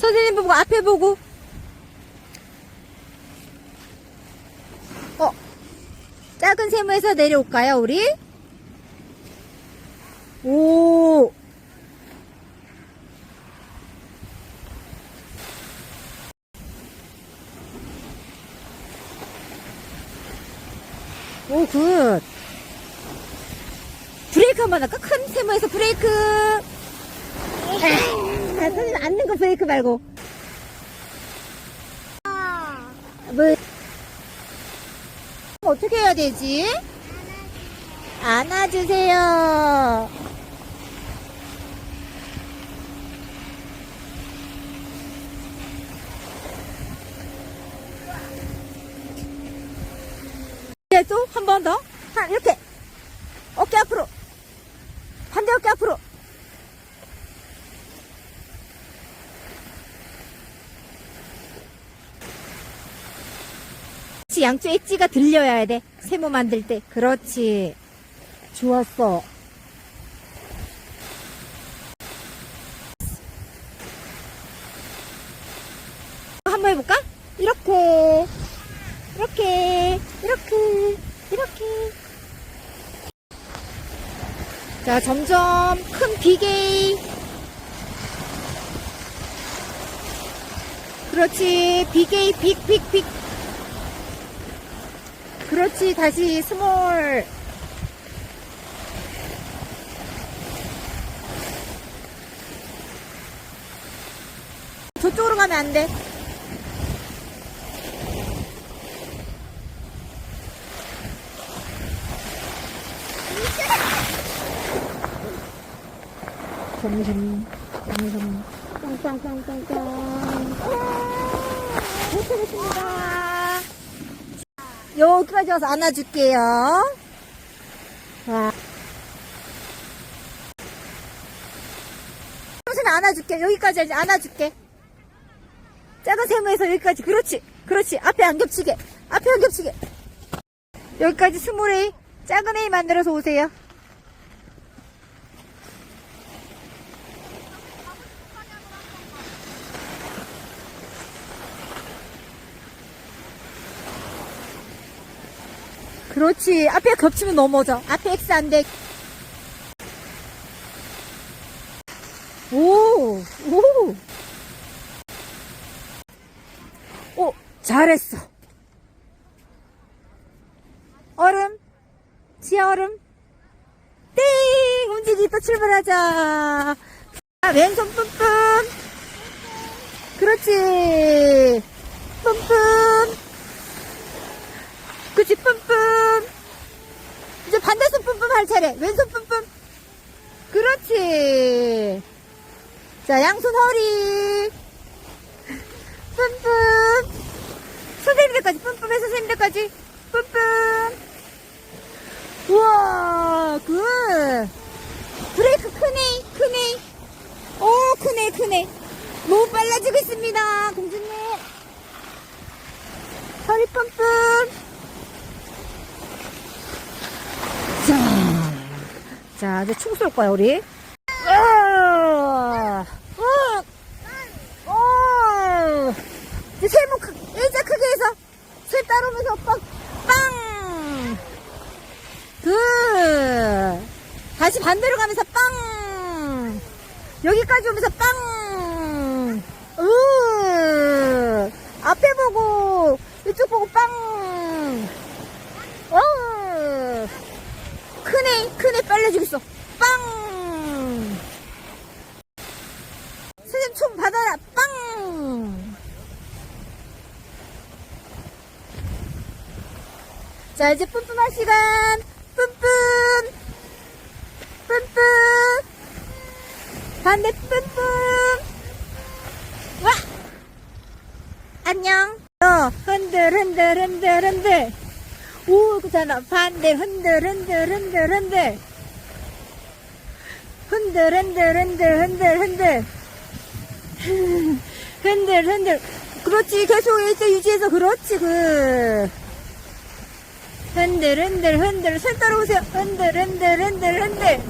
선생님 보고 앞에 보고. 어, 작은 세모에서 내려올까요, 우리? 오. 오, 굿. 브레이크 한번 할까? 큰 세모에서 브레이크. 아, 선생님 앉는 거 브레이크 말고. 뭐, 어떻게 해야 되지? 안아주세요. 네, 또한 번 더. 하, 이렇게. 어깨 앞으로. 반대 어깨 앞으로. 그렇지, 양쪽 엣지가 들려야 돼. 세모 만들 때. 그렇지. 좋았어. 한번 해볼까? 이렇게. 이렇게. 이렇게. 이렇게. 자, 점점 큰 비게이. 그렇지. 비게이, 빅, 빅, 빅. 그렇지. 다시 스몰. 저쪽으로 가면 안 돼. 점점, 점점, 짱짱짱짱짱. 도착했습니다. 여기까지 와서 안아줄게요. 자. 당신 안아줄게. 여기까지 이제 안아줄게. 작은 세모에서 여기까지. 그렇지. 그렇지. 앞에 안 겹치게. 앞에 안 겹치게. 여기까지 스몰 A. 작은 A 만들어서 오세요. 그렇지. 앞에 겹치면 넘어져. 앞에 X 안 돼. 오, 오. 오, 잘했어. 얼음. 지하 얼음. 띵! 움직이 또 출발하자. 아, 왼손 뿜뿜. 그렇지. 뿜뿜. 그치, 뿜뿜. 할 차례. 왼손 뿜뿜. 그렇지. 자, 양손 허리. 뿜뿜. 선생님들까지 뿜뿜해서 선생님들까지. 뿜뿜. 우와, 굿. 브레이크 크네, 크네. 오, 크네, 크네. 너무 빨라지고 있습니다, 공주님. 허리 뿜뿜. 자, 자, 이제 춤쏠 거야, 우리. 으아, 으아, 오. 이제 세모 크, 일자 크게 해서, 세 따르면서 빵, 빵. 그, 다시 반대로 가면서 빵. 여기까지 오면서 빵. 으, 앞에 보고, 이쪽 보고 빵. 어. 크네, 빨라지고 있어. 빵! 선생님 총 받아라, 빵! 자, 이제 뿜뿜할 시간. 뿜뿜! 뿜뿜! 반대 뿜뿜! 와! 안녕. 어, 흔들, 흔들, 흔들, 흔들. 오, 그잖아. 반대 흔들, 흔들, 흔들, 흔들. 흔들, 흔들, 흔들, 흔들, 흔들. 흔들, 흔들. 그렇지. 계속 일자 유지해서 그렇지. 그. 흔들, 흔들, 흔들. 손 따라오세요. 흔들, 흔들, 흔들, 흔들.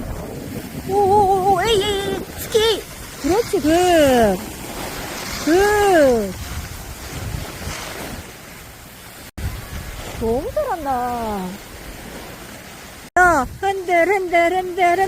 오, 오, 오, 오, 에이, 에이. 스키. 그렇지. 그. 너무 잘한다. 어, 흔들, 흔들, 흔들, 흔들.